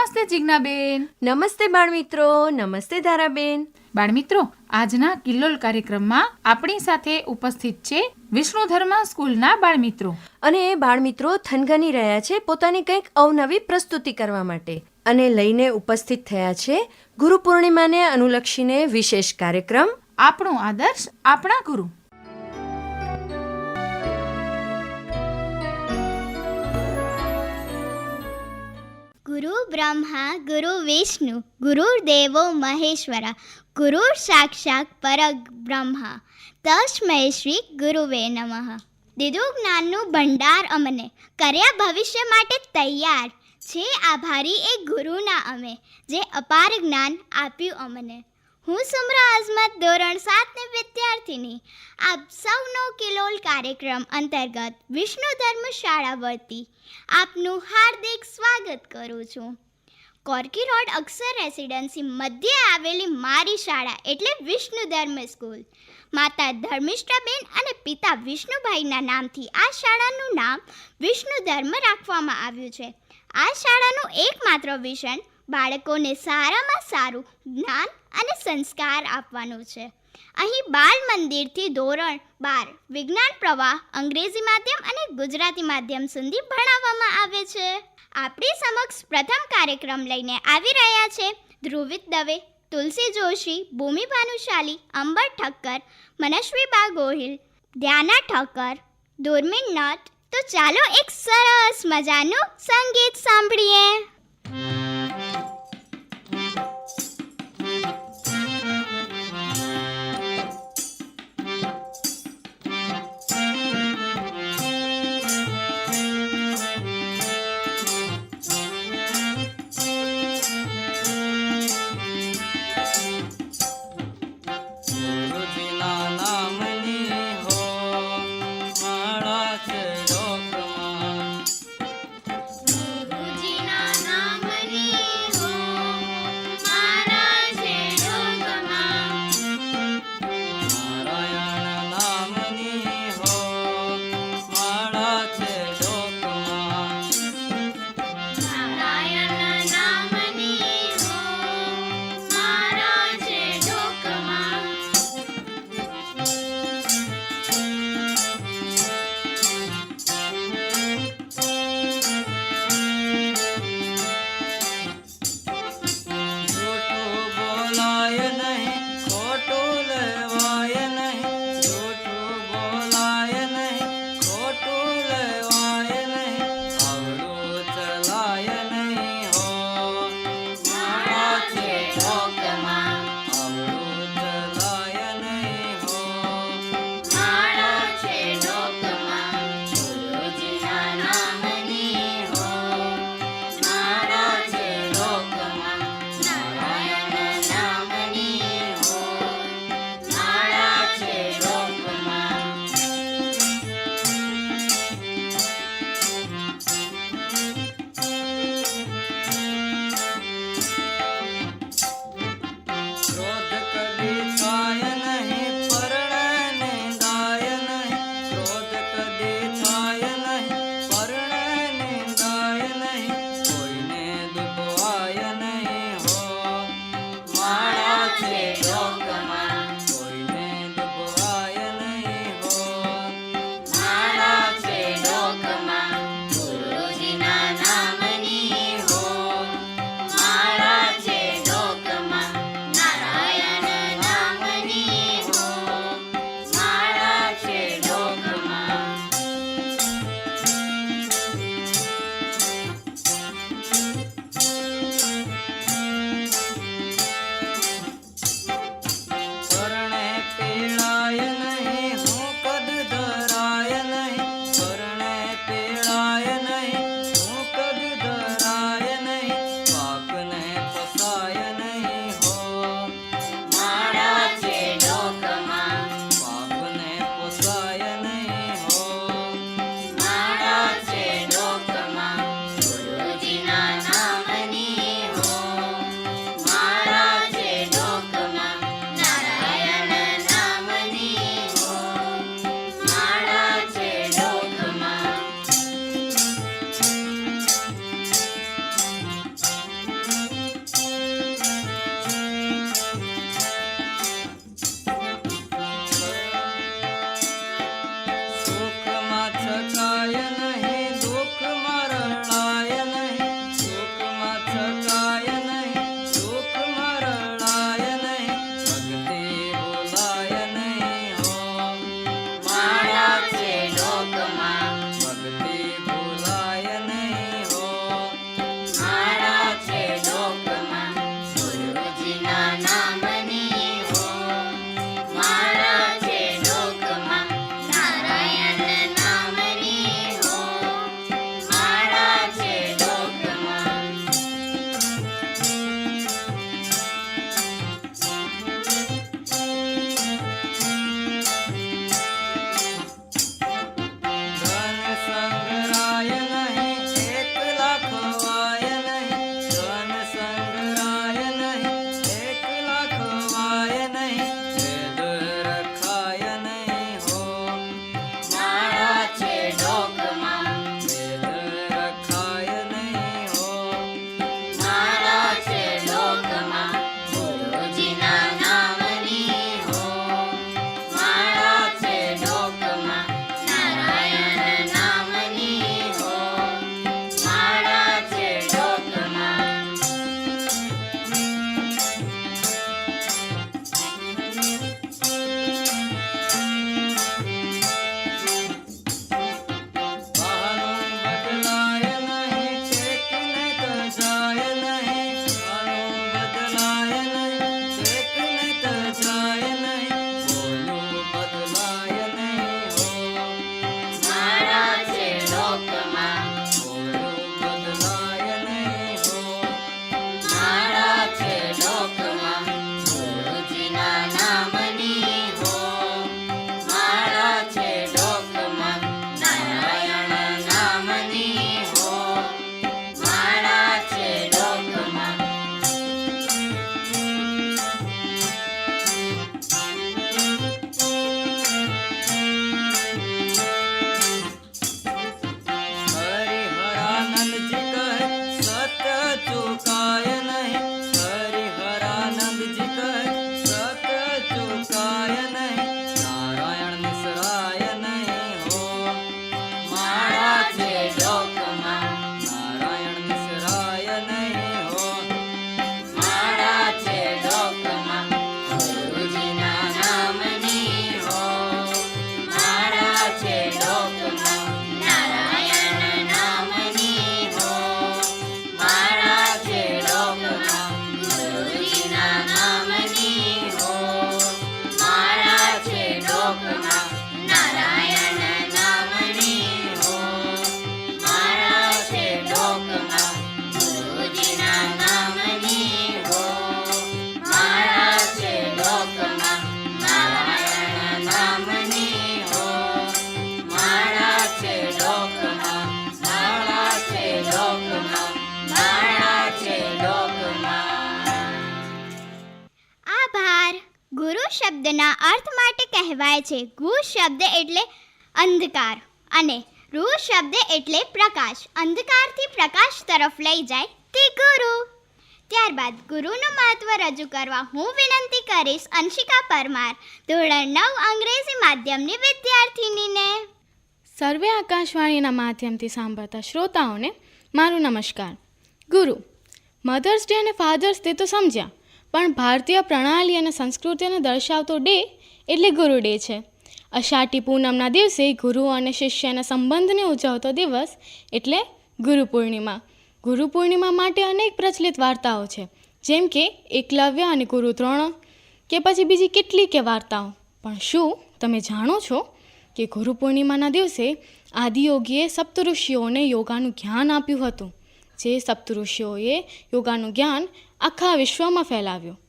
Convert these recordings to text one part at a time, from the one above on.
નમસ્તે જિજ્ઞાબેન. નમસ્તે બાળમિત્રો નમસ્તે ધારાબેન. બાળમિત્રો આજના કિલ્લોલ કાર્યક્રમમાં આપણી સાથે ઉપસ્થિત છે વિષ્ણુ ધર્મ સ્કૂલના બાળમિત્રો. અને એ બાળમિત્રો થનગની રહ્યા છે પોતાની કંઈક અવનવી પ્રસ્તુતિ કરવા માટે. અને લઈને ઉપસ્થિત થયા છે ગુરુ પૂર્ણિમાને અનુલક્ષીને વિશેષ કાર્યક્રમ. આપણો આદર્શ આપણા ગુરુ. ગુરુ બ્રહ્મા, ગુરુ વિષ્ણુ ગુરુર્દેવો મહેશ્વર, ગુરુ સાક્ષાત પરગ બ્રહ્મા, તસ્મૈ શ્રી ગુરુવે નમઃ. દીધું જ્ઞાનનું ભંડાર અમને કર્યા ભવિષ્ય માટે તૈયાર. છે આભારી એ ગુરુના અમે, જે અપાર જ્ઞાન આપ્યું અમને. હું સુમરા અઝમત ધોરણ સાતની વિદ્યાર્થીની. આપ સૌનો કિલોલ કાર્યક્રમ અંતર્ગત વિષ્ણુ ધર્મ શાળા વતી આપનું હાર્દિક સ્વાગત કરું છું. કોર્કી રોડ અક્ષર રેસિડેન્સી મધ્યે આવેલી મારી શાળા એટલે વિષ્ણુ ધર્મ સ્કૂલ. માતા ધર્મિષ્ઠાબેન અને પિતા વિષ્ણુભાઈના નામથી આ શાળાનું નામ વિષ્ણુ ધર્મ રાખવામાં આવ્યું છે. આ શાળાનું એકમાત્ર વિષન બાળકોને સારામાં સારું જ્ઞાન અને સંસ્કાર આપવાનો છે. અહીં બાલ મંદિરથી ધોરણ બાર વિજ્ઞાન પ્રવાહ, અંગ્રેજી માધ્યમ અને ગુજરાતી માધ્યમ સુધી ભણાવવામાં આવે છે. આપણી સમક્ષ પ્રથમ કાર્યક્રમ લઈને આવી રહ્યા છે ધ્રુવિત દવે, તુલસી જોશી, ભૂમિ ભાનુશાલી, અંબર ઠક્કર મનસ્વીબા ગોહિલ, ધ્યાના ઠક્કર, દુર્મિન નટ. તો ચાલો એક સરસ મજાનું સંગીત સાંભળીએ. કહેવાય છે. ગુ શબ્દ એટલે અંધકાર અને રુ શબ્દ એટલે પ્રકાશ. અંધકારથી પ્રકાશ તરફ લઈ જાય તે ગુરુ. ત્યારબાદ ગુરુનું મહત્વ રજૂ કરવા હું વિનંતી કરીશ અંશિકા પરમાર, ધોરણ નવ, અંગ્રેજી માધ્યમની વિદ્યાર્થિનીને. સર્વે આકાશવાણીના માધ્યમથી સાંભળતા શ્રોતાઓને મારું નમસ્કાર. ગુરુ, મધર્સ ડે અને ફાધર્સ ડે તો સમજ્યા, પણ ભારતીય પ્રણાલી અને સંસ્કૃતિને દર્શાવતો ડે એટલે ગુરુ ડે છે. અષાઢી પૂનમના દિવસે ગુરુ અને શિષ્યના સંબંધને ઉજવતો દિવસ એટલે ગુરુ પૂર્ણિમા. ગુરુ પૂર્ણિમા માટે અનેક પ્રચલિત વાર્તાઓ છે, જેમ કે એકલવ્ય અને ગુરુ દ્રોણ, કે પછી બીજી કેટલીક વાર્તાઓ. પણ શું તમે જાણો છો કે ગુરુ પૂર્ણિમાના દિવસે આદિયોગીએ સપ્તઋષિઓને યોગાનું જ્ઞાન આપ્યું હતું? જે સપ્તઋષિઓએ યોગાનું જ્ઞાન આખા વિશ્વમાં ફેલાવ્યું.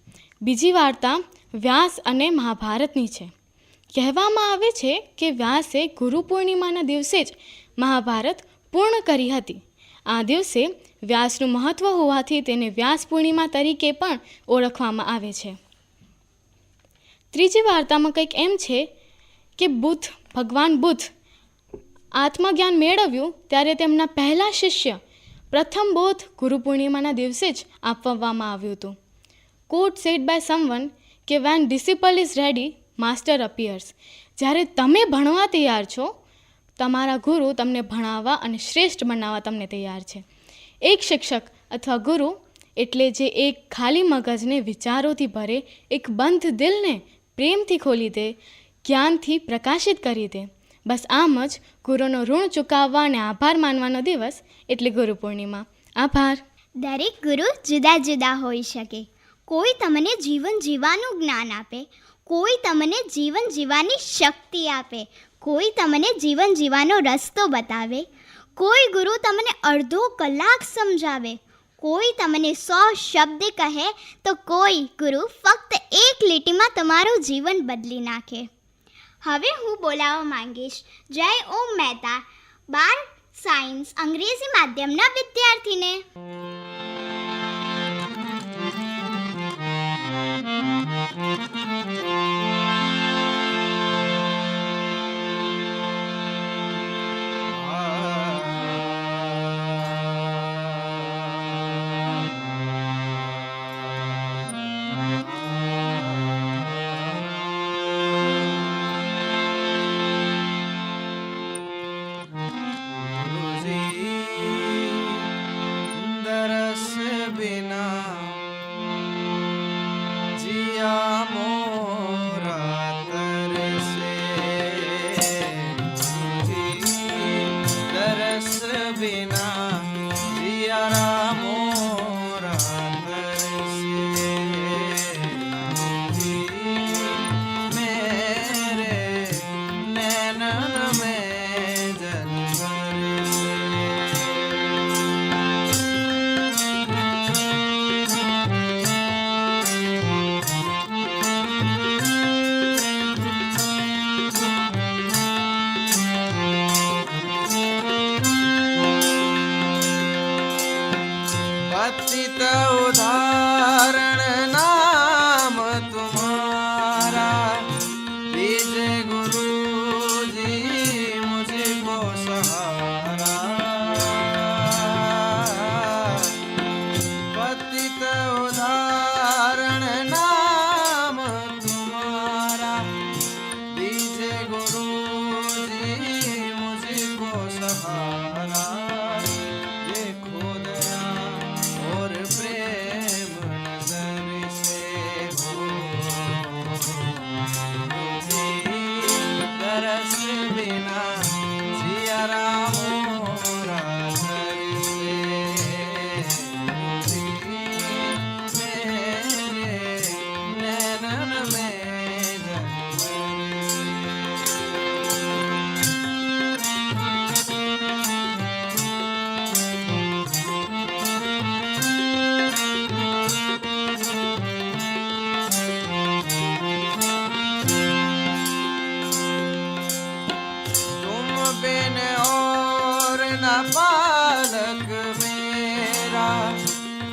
બીજી વાર્તા વ્યાસ અને મહાભારતની છે. કહેવામાં આવે છે કે વ્યાસે ગુરુ પૂર્ણિમાના દિવસે જ મહાભારત પૂર્ણ કરી હતી. આ દિવસે વ્યાસનું મહત્ત્વ હોવાથી તેને વ્યાસ પૂર્ણિમા તરીકે પણ ઓળખવામાં આવે છે. ત્રીજી વાર્તામાં કંઈક એમ છે કે બુદ્ધ ભગવાન બુદ્ધ આત્મજ્ઞાન મેળવ્યું ત્યારે તેમના પહેલા શિષ્ય પ્રથમ બોધ ગુરુ પૂર્ણિમાના દિવસે જ આપવામાં આવ્યું હતું. કોટ સેટ બાય સમવન કે when disciple is ready master appears જ્યારે તમે ભણવા તૈયાર છો, તમારા ગુરુ તમને ભણાવવા અને શ્રેષ્ઠ બનાવવા તમને તૈયાર છે. એક શિક્ષક અથવા ગુરુ એટલે જે એક ખાલી મગજને વિચારોથી ભરે, એક બંધ દિલને પ્રેમથી ખોલી દે, જ્ઞાનથી પ્રકાશિત કરી દે. બસ આમ જ ગુરુનો ઋણ ચૂકવવા અને આભાર માનવાનો દિવસ એટલે ગુરુ પૂર્ણિમા. આભાર. દરેક ગુરુ જુદા જુદા હોઈ શકે. કોઈ તમને જીવન જીવવાનું જ્ઞાન આપે, કોઈ તમને જીવન જીવવાની શક્તિ આપે, કોઈ તમને જીવન જીવવાનો રસ્તો બતાવે, કોઈ ગુરુ તમને અડધો કલાક સમજાવે, કોઈ તમને સો શબ્દ કહે, તો કોઈ ગુરુ ફક્ત એક લીટીમાં તમારું જીવન બદલી નાખે. હવે હું બોલાવવા માંગીશ. જય ઓમ મહેતા. બાર સાયન્સ અંગ્રેજી માધ્યમના વિદ્યાર્થીને.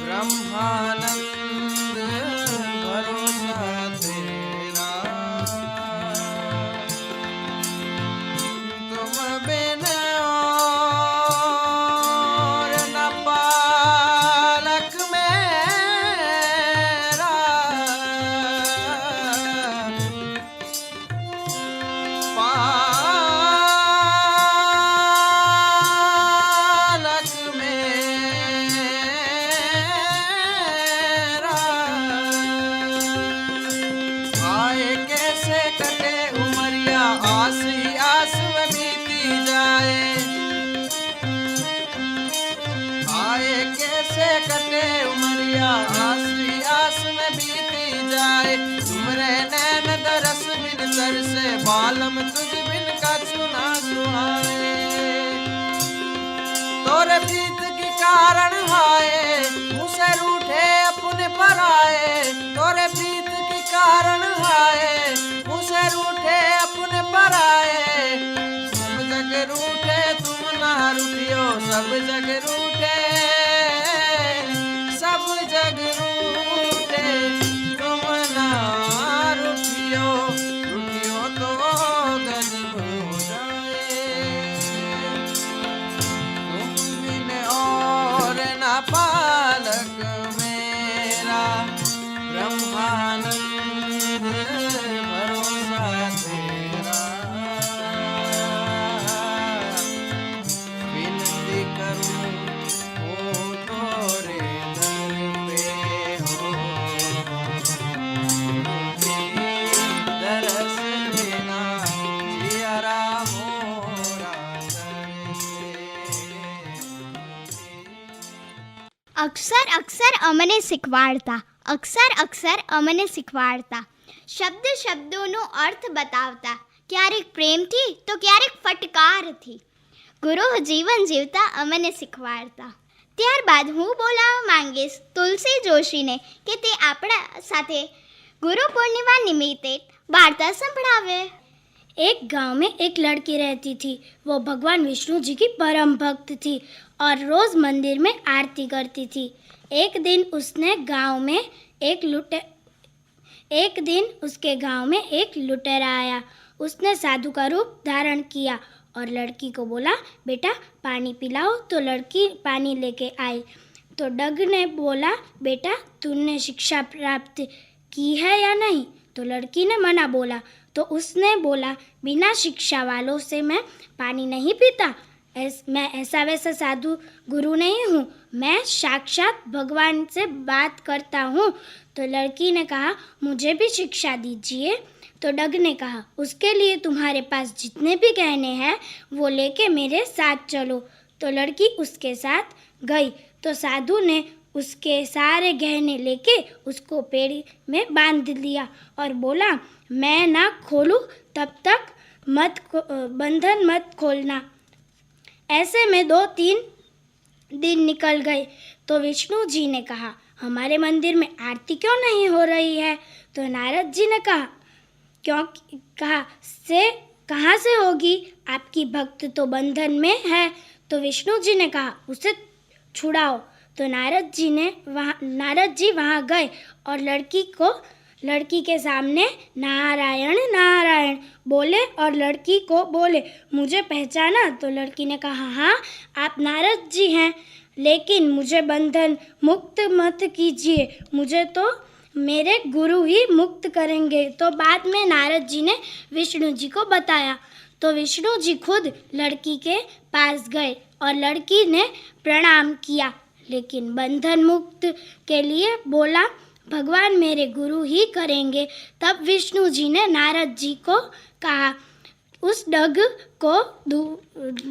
ब्रह्मानन्द प्रीत के कारण हाय मुझसे रूठे अपने पर आए तोरे प्रीत के कारण हाय मुझसे रूठे अपने पर आए सब जग रूठे तुम ना रूठियो सब जग रूठे અક્ષર અક્ષર અમને શીખવાડતા અક્ષર અક્ષર અમને શીખવાડતા શબ્દ શબ્દોનો અર્થ બતાવતા ક્યારેક પ્રેમથી તો ક્યારેક ફટકારથી ગુરુ જીવન જીવતા અમને શીખવાડતા ત્યારબાદ હું બોલાવવા માંગીશ તુલસી જોશીને કે તે આપણા સાથે ગુરુ પૂર્ણિમા નિમિત્તે વાર્તા સંભળાવે एक गांव में एक लड़की रहती थी वो भगवान विष्णु जी की परम भक्त थी और रोज मंदिर में आरती करती थी। एक दिन उसने गाँव में एक लुटे, एक दिन उसके गाँव में एक लुटेरा आया। उसने साधु का रूप धारण किया और लड़की को बोला, बेटा, पानी पिलाओ। तो लड़की पानी लेके आई। तो डग ने बोला, बेटा तूने शिक्षा प्राप्त की है या नहीं? तो लड़की ने मना बोला। तो उसने बोला, बिना शिक्षा वालों से मैं पानी नहीं पीता। मैं ऐसा वैसा साधु गुरु नहीं हूँ। मैं साक्षात भगवान से बात करता हूँ। तो लड़की ने कहा, मुझे भी शिक्षा दीजिए। तो डग ने कहा, उसके लिए तुम्हारे पास जितने भी गहने हैं, वो लेके मेरे साथ चलो। तो लड़की उसके साथ गई। तो साधु ने उसके सारे गहने लेके उसको पेड़ में बाँध लिया और बोला, मैं ना खोलूँ, तब तक मत बंधन मत खोलना। ऐसे में दो तीन दिन निकल गए। तो विष्णु जी ने कहा, हमारे मंदिर में आरती क्यों नहीं हो रही है? तो नारद जी ने कहा, क्यों कहा से, कहाँ से होगी? आपकी भक्त तो बंधन में है। तो विष्णु जी ने कहा, उसे छुड़ाओ। तो नारद जी ने वहाँ नारद जी वहाँ गए और लड़की को लड़की के सामने, नारायण नारायण। बोले और लड़की को बोले, मुझे पहचाना? तो लड़की ने कहा हाँ आप नारद जी हैं, लेकिन मुझे बंधन मुक्त मत कीजिए। मुझे तो मेरे गुरु ही मुक्त करेंगे। तो बाद में नारद जी ने विष्णु जी को बताया। तो विष्णु जी खुद लड़की के पास गए और लड़की ने प्रणाम किया, लेकिन बंधन मुक्त के लिए बोला भगवान मेरे गुरु ही करेंगे। तब विष्णु जी ने नारद जी को कहा, उस डग को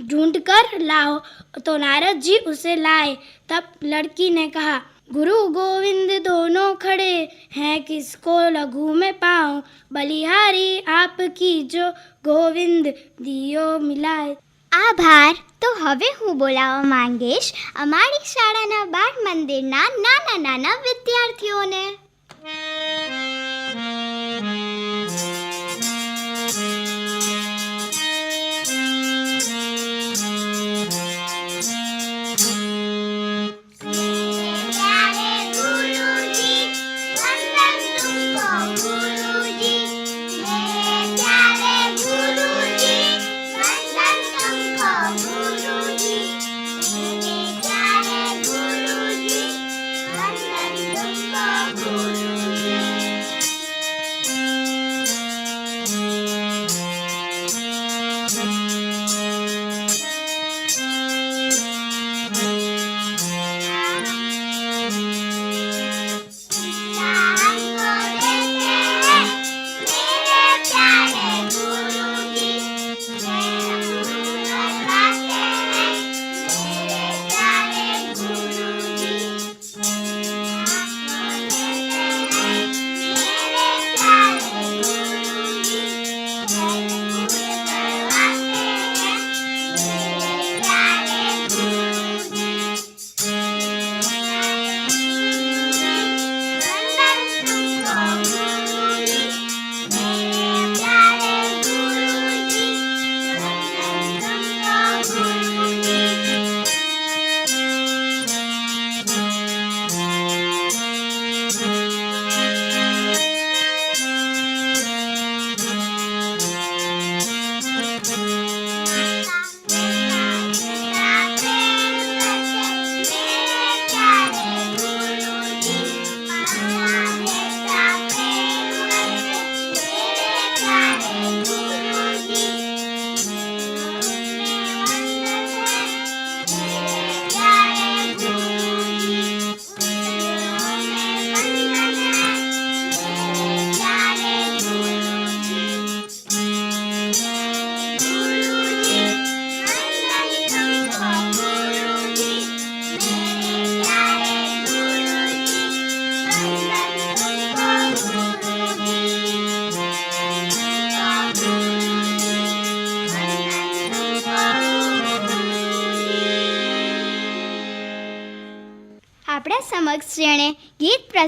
ढूंढ कर लाओ। तो नारद जी उसे लाए। तब लड़की ने कहा, गुरु गोविंद दोनों खड़े हैं, किसको लघु में पाऊँ? बलिहारी आपकी जो गोविंद दियो मिलाए। આભાર. તો હવે હું બોલાવવા માંગીશ અમારી શાળાના બાળ મંદિરના નાના નાના વિદ્યાર્થીઓને.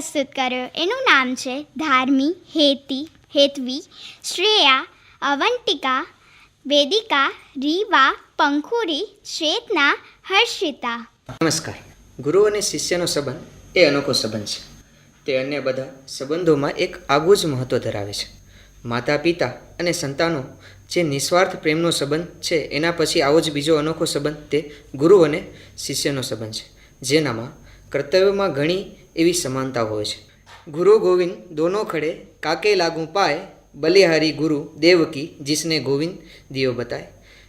પ્રસ્તુત કર્યો. એનું નામ છે ધાર્મી, હેતી, હેતવી, શ્રેયા, અવંતિકા, વેદિકા, રીવા, પંખુરી ચેતના હર્ષિતા. નમસ્કાર. ગુરુ અને શિષ્યનો સંબંધ એ અનોખો સંબંધ છે. તે અન્ય બધા સંબંધોમાં એક આગવું જ મહત્ત્વ ધરાવે છે. માતા પિતા અને સંતાનો જે નિસ્વાર્થ પ્રેમનો સંબંધ છે, એના પછી આવો જ બીજો અનોખો સંબંધ તે ગુરુ અને શિષ્યનો સંબંધ છે. જેનામાં કર્તવ્યમાં ઘણી એવી સમાનતા હોય છે. ગુરુ ગોવિંદ દોનો ખડે કાકે લાગુ પાય, બલિહારી ગુરુ દેવકી જીસને ગોવિંદ દિયો બતાય.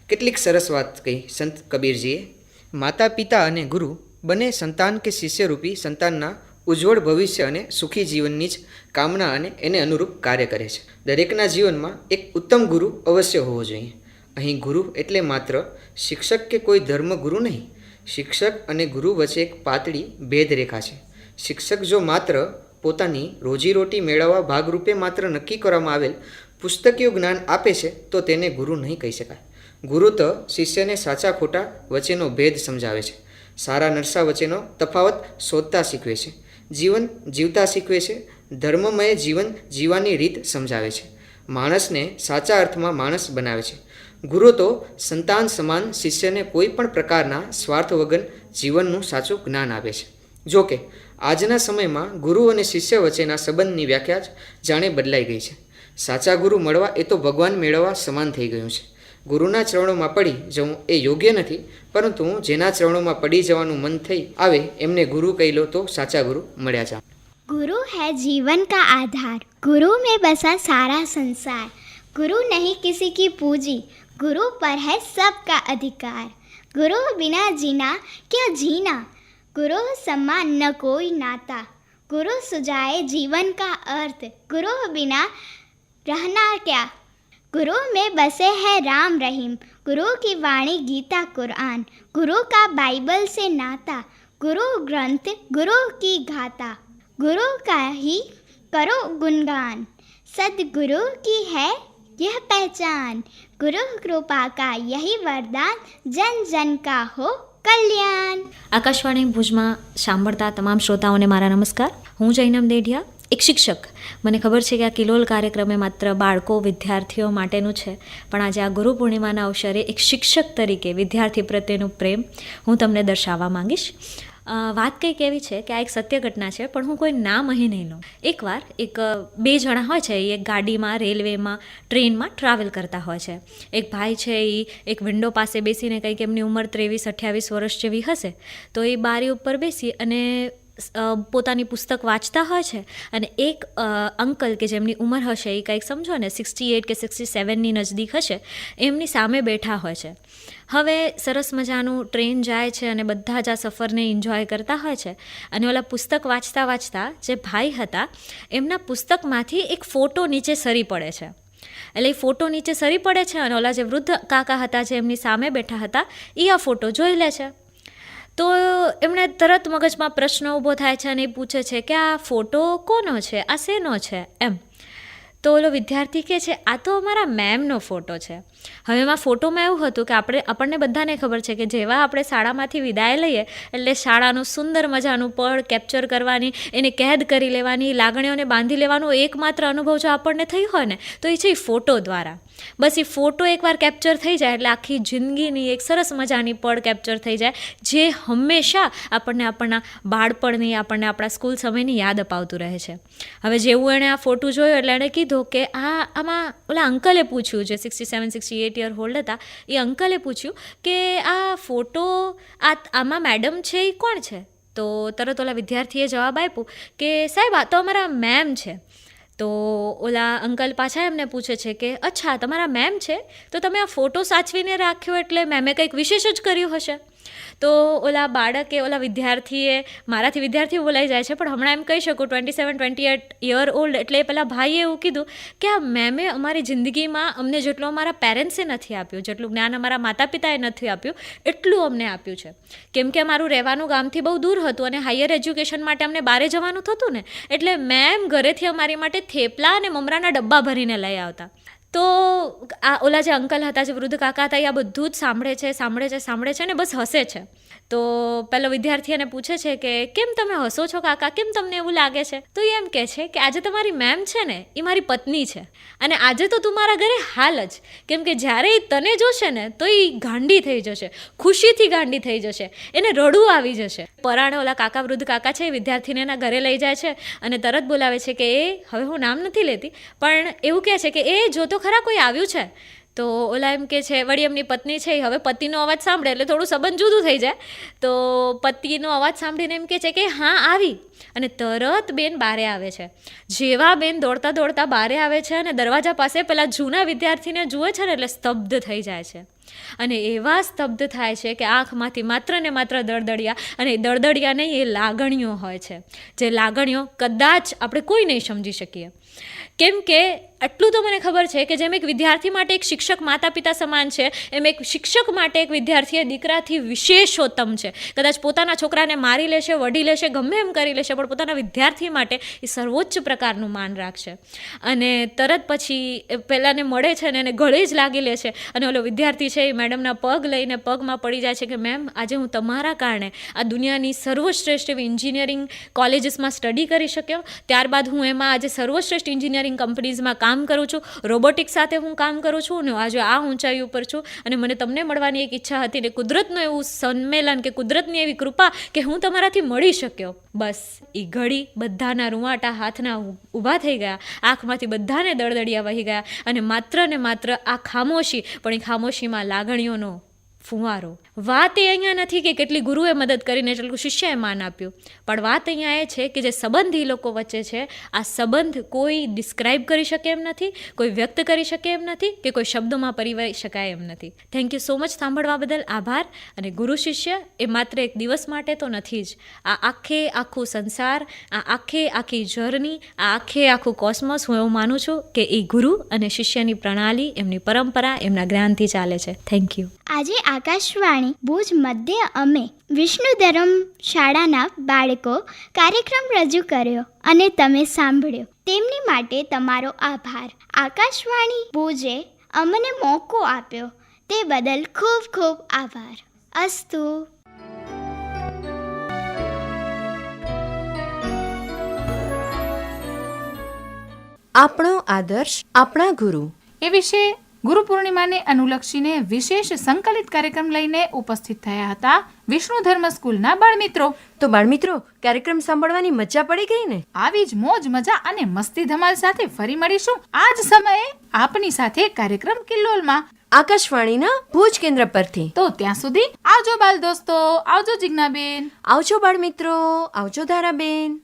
કેટલીક સરસ વાત કહી સંત કબીરજીએ. માતા પિતા અને ગુરુ બંને સંતાન કે શિષ્યરૂપી સંતાનના ઉજ્જવળ ભવિષ્ય અને સુખી જીવનની જ કામના અને એને અનુરૂપ કાર્ય કરે છે. દરેકના જીવનમાં એક ઉત્તમ ગુરુ અવશ્ય હોવો જોઈએ. અહીં ગુરુ એટલે માત્ર શિક્ષક કે કોઈ ધર્મગુરુ નહીં. શિક્ષક અને ગુરુ વચ્ચે એક પાતળી ભેદરેખા છે. શિક્ષક જો માત્ર પોતાની રોજીરોટી મેળવવા ભાગરૂપે માત્ર નક્કી કરવામાં આવેલ પુસ્તકીય જ્ઞાન આપે છે, તો તેને ગુરુ નહીં કહી શકાય. ગુરુ તો શિષ્યને સાચા ખોટા વચ્ચેનો ભેદ સમજાવે છે. સારા નરસા વચ્ચેનો તફાવત શોધતા શીખવે છે. જીવન જીવતા શીખવે છે. ધર્મમય જીવન જીવવાની રીત સમજાવે છે. માણસને સાચા અર્થમાં માણસ બનાવે છે. ગુરુ તો સંતાન સમાન શિષ્યને કોઈ પણ પ્રકારના સ્વાર્થ વગર જીવનનું સાચું જ્ઞાન આપે છે. જો કે આજના સમયમાં ગુરુ અને શિષ્ય વચ્ચેના સંબંધની વ્યાખ્યા જ જાણે બદલાઈ ગઈ છે. સાચા ગુરુ મળવા એ તો ભગવાન મેળવવા સમાન થઈ ગયું છે. ગુરુના ચરણોમાં પડી જવું એ યોગ્ય નથી, પરંતુ જેના ચરણોમાં પડી જવાનું મન થઈ આવે એમને ગુરુ કહી લો તો સાચા ગુરુ મળ્યા જા ગુરુ હે જીવન કા આધાર, ગુરુ મેં બસા સારા સંસાર. ગુરુ નહીં કિસી કી પૂજી, ગુરુ પર હે સબકા અધિકાર. ગુરુ બિના જીના, ક્યાં જીના? गुरु सम्मान न कोई नाता। गुरु सुझाए जीवन का अर्थ। गुरु बिना रहना क्या? गुरु में बसे हैं राम रहीम। गुरु की वाणी गीता कुरान। गुरु का बाइबल से नाता। गुरु ग्रंथ, गुरु की गाथा। गुरु का ही करो गुणगान। सदगुरु की है यह पहचान। गुरु कृपा का यही वरदान जन जन का हो કલ્યાણ. આકાશવાણી ભુજમાં સાંભળતા તમામ શ્રોતાઓને મારા નમસ્કાર. હું જૈનમ દેઢિયા, એક શિક્ષક. મને ખબર છે કે આ કિલોલ કાર્યક્રમે માત્ર બાળકો વિદ્યાર્થીઓ માટેનું છે, પણ આજે આ ગુરુ પૂર્ણિમાના અવસરે એક શિક્ષક તરીકે વિદ્યાર્થી પ્રત્યેનું પ્રેમ હું તમને દર્શાવવા માંગીશ. વાત કંઈક એવી છે કે આ એક સત્ય ઘટના છે, પણ હું કોઈ નામ અહીં નહીં લઉં. એકવાર એક બે જણા હોય છે, એ ગાડીમાં, રેલવેમાં, ટ્રેનમાં ટ્રાવેલ કરતા હોય છે. એક ભાઈ છે એ એક વિન્ડો પાસે બેસીને કંઈક એમની ઉંમર ત્રેવીસ, અઠ્યાવીસ વર્ષ જેવી હશે, તો એ બારી ઉપર બેસી અને પોતાની પુસ્તક વાંચતા હોય છે અને એક અંકલ કે જેમની ઉંમર હશે એ કંઈક સમજો ને સિક્સટી એટ કે સિક્સટી સેવનની નજદીક હશે, એમની સામે બેઠા હોય છે. હવે સરસ મજાનું ટ્રેન જાય છે અને બધા જ આ સફરને એન્જોય કરતા હોય છે અને ઓલા પુસ્તક વાંચતા વાંચતા જે ભાઈ હતા, એમના પુસ્તકમાંથી એક ફોટો નીચે સરી પડે છે. એટલે એ ફોટો નીચે સરી પડે છે અને ઓલા જે વૃદ્ધ કાકા હતા જે એમની સામે બેઠા હતા એ આ ફોટો જોઈ લે છે. તો એમણે તરત મગજમાં પ્રશ્ન ઊભો થાય છે અને એ પૂછે છે કે આ ફોટો કોનો છે? આ શેનો છે? એમ. તો ઓલો વિદ્યાર્થી કહે છે, આ તો અમારા મેમનો ફોટો છે. હવે એમાં ફોટોમાં એવું હતું કે આપણે, આપણને બધાને ખબર છે કે જેવા આપણે શાળામાંથી વિદાય લઈએ, એટલે શાળાનું સુંદર મજાનું પળ કેપ્ચર કરવાની, એને કેદ કરી લેવાની, લાગણીઓને બાંધી લેવાનો એકમાત્ર અનુભવ જો આપણને થઈ હોય ને, તો એ છે ફોટો દ્વારા. બસ એ ફોટો એકવાર કેપ્ચર થઈ જાય એટલે આખી જિંદગીની એક સરસ મજાની પળ કેપ્ચર થઈ જાય, જે હંમેશા આપણને આપણના બાળપણની, આપણને આપણા સ્કૂલ સમયની યાદ અપાવતું રહે છે. હવે જેવું એણે આ ફોટો જોયો એટલે એણે કીધું કે આ આમાં ઓલા અંકલે પૂછ્યું, જે sixty seven sixty eight year old હતા, એ અંકલે પૂછ્યું કે આ ફોટો આ આમાં મેડમ છે એ કોણ છે? તો તરત ઓલા વિદ્યાર્થીએ જવાબ આપ્યો કે સાહેબ આ તો અમારા મેમ છે. તો ઓલા અંકલ પાછા એમને પૂછે છે કે, અચ્છા, તમારા મેમ છે? તો તમે આ ફોટો સાચવીને રાખ્યો એટલે મેમે કંઈક વિશેષ જ કર્યું હશે? તો ઓલા બાળકે, ઓલા વિદ્યાર્થીએ, મારાથી વિદ્યાર્થી બોલાઈ જાય છે, પણ હમણાં એમ કહી શકું twenty seven twenty eight year old એટલે પેલા ભાઈએ એવું કીધું કે આ મેમે અમારી જિંદગીમાં અમને જેટલું અમારા પેરેન્ટ્સે નથી આપ્યું, જેટલું જ્ઞાન અમારા માતા પિતાએ નથી આપ્યું, એટલું અમને આપ્યું છે. કેમ કે અમારું રહેવાનું ગામથી બહુ દૂર હતું અને હાયર એજ્યુકેશન માટે અમને બારે જવાનું થતું ને, એટલે મેમ ઘરેથી અમારી માટે થેપલા અને મમરાના ડબ્બા ભરીને લઈ આવતા. તો આ ઓલા જે અંકલ હતા જે વૃદ્ધ કાકા હતા એ આ બધું જ સાંભળે છે સાંભળે છે સાંભળે છે ને બસ હસે છે. તો પેલો વિદ્યાર્થી એને પૂછે છે કે, કેમ તમે હસો છો કાકા? કેમ તમને એવું લાગે છે? તો એ એમ કહે છે કે, આજે તમારી મેમ છે ને એ મારી પત્ની છે. અને આજે તો તું મારા ઘરે હાલ જ. કેમ કે જ્યારે એ તને જોશે ને, તો એ ગાંડી થઈ જશે. ખુશીથી ગાંડી થઈ જશે. એને રડવું આવી જશે. પરાણે ઓલા કાકા વૃદ્ધ કાકા છે એ વિદ્યાર્થીને એના ઘરે લઈ જાય છે અને તરત બોલાવે છે કે, એ, હવે હું નામ નથી લેતી, પણ એવું કહે છે કે, એ, જો તો ખરા કોઈ આવ્યું છે. તો ઓલા એમ કે છે, વળી એમની પત્ની છે હવે પતિનો અવાજ સાંભળે એટલે થોડું સંબંધ જુદું થઈ જાય. તો પતિનો અવાજ સાંભળીને એમ કે છે કે, હા, આવી. અને તરત બેન બારે આવે છે. જેવા બેન દોડતા દોડતા બારે આવે છે અને દરવાજા પાસે પેલા જૂના વિદ્યાર્થીને જુએ છે ને એટલે સ્તબ્ધ થઈ જાય છે. અને એવા સ્તબ્ધ થાય છે કે આંખમાંથી માત્ર ને માત્ર દળદળિયા અને દળદળિયા નહીં એ લાગણીઓ હોય છે. જે લાગણીઓ કદાચ આપણે કોઈ નહીં સમજી શકીએ. કેમ કે આટલું તો મને ખબર છે કે જેમ એક વિદ્યાર્થી માટે એક શિક્ષક માતા પિતા સમાન છે, એમ એક શિક્ષક માટે એક વિદ્યાર્થી એ દીકરાથી વિશેષોત્તમ છે. કદાચ પોતાના છોકરાને મારી લેશે, વઢી લેશે, ગમે એમ કરી લેશે, પણ પોતાના વિદ્યાર્થી માટે એ સર્વોચ્ચ પ્રકારનું માન રાખશે. અને તરત પછી પહેલાંને મળે છે ને એને ગળે જ લાગી લે છે. અને ઓલો વિદ્યાર્થી છે એ મેડમના પગ લઈને પગમાં પડી જાય છે કે, મેમ, આજે હું તમારા કારણે આ દુનિયાની સર્વશ્રેષ્ઠ એવી એન્જિનિયરિંગ કોલેજીસમાં સ્ટડી કરી શક્યો? ત્યારબાદ હું એમાં આજે સર્વશ્રેષ્ઠ એન્જિનિયરિંગ કંપનીઝમાં કામ કરું છું રોબોટિક સાથે હું કામ કરું છું અને આજે આ ઊંચાઈ ઉપર છું અને મને તમને મળવાની એક ઈચ્છા હતી ને કુદરતનું એવું સંમેલન કે કુદરતની એવી કૃપા કે હું તમારાથી મળી શક્યો. બસ એ ઘડી બધાના રૂંવાટા હાથના ઊભા થઈ ગયા, આંખમાંથી બધાને દળદળિયા વહી ગયા અને માત્ર ને માત્ર આ ખામોશી, પણ એ ખામોશીમાં લાગણીઓનો ફુવારો. વાત એ અહીંયા નથી કે કેટલી ગુરુએ મદદ કરીને કેટલું શિષ્યએ માન આપ્યું. પણ વાત અહીંયા એ છે કે જે સંબંધ એ લોકો વચ્ચે છે, આ સંબંધ કોઈ ડિસ્ક્રાઇબ કરી શકે એમ નથી, કોઈ વ્યક્ત કરી શકે એમ નથી કે કોઈ શબ્દોમાં પરિવારી શકાય એમ નથી. થેન્ક યુ સો મચ સાંભળવા બદલ આભાર અને ગુરુ શિષ્ય એ માત્ર એક દિવસ માટે તો નથી જ. આ આખે આખું સંસાર, આ આખે આખી જર્ની આ આખે આખું કોસ્મોસ હું એવું માનું છું કે એ ગુરુ અને શિષ્યની પ્રણાલી, એમની પરંપરા, એમના જ્ઞાનથી ચાલે છે. થેન્ક યુ આજે આકાશવાણી ભુજ મધ્ય અમે વિષ્ણુ ધર્મ શાળાના બાળકો કાર્યક્રમ રજૂ કર્યો અને તમે સાંભળ્યો. તેમની માટે તમારો આભાર. આકાશવાણી ભુજે અમને મોકો આપ્યો. તે બદલ ખૂબ ખૂબ આભાર. અસ્તુ. આપણો આદર્શ આપણા ગુરુ. એ વિશે ગુરુ પૂર્ણિમાને અનુલક્ષીને વિશેષ સંકલિત કાર્યક્રમ લઈને ઉપસ્થિત થયા હતા વિષ્ણુ ધર્મ સ્કૂલના બાળમિત્રો. તો બાળમિત્રો કાર્યક્રમ સાંભળવાની મજા પડી ગઈ ને? આવી જ મોજ મજા અને મસ્તી ધમાલ સાથે ફરી મળીશું આ જ સમયે આપની સાથે કાર્યક્રમ કિલ્લોલમાં. આકાશવાણીના ભુજ કેન્દ્ર પરથી. તો ત્યાં સુધી આવજો બાલ દોસ્તો આવજો જિજ્ઞાબેન. આવજો બાળમિત્રો આવજો ધારાબેન.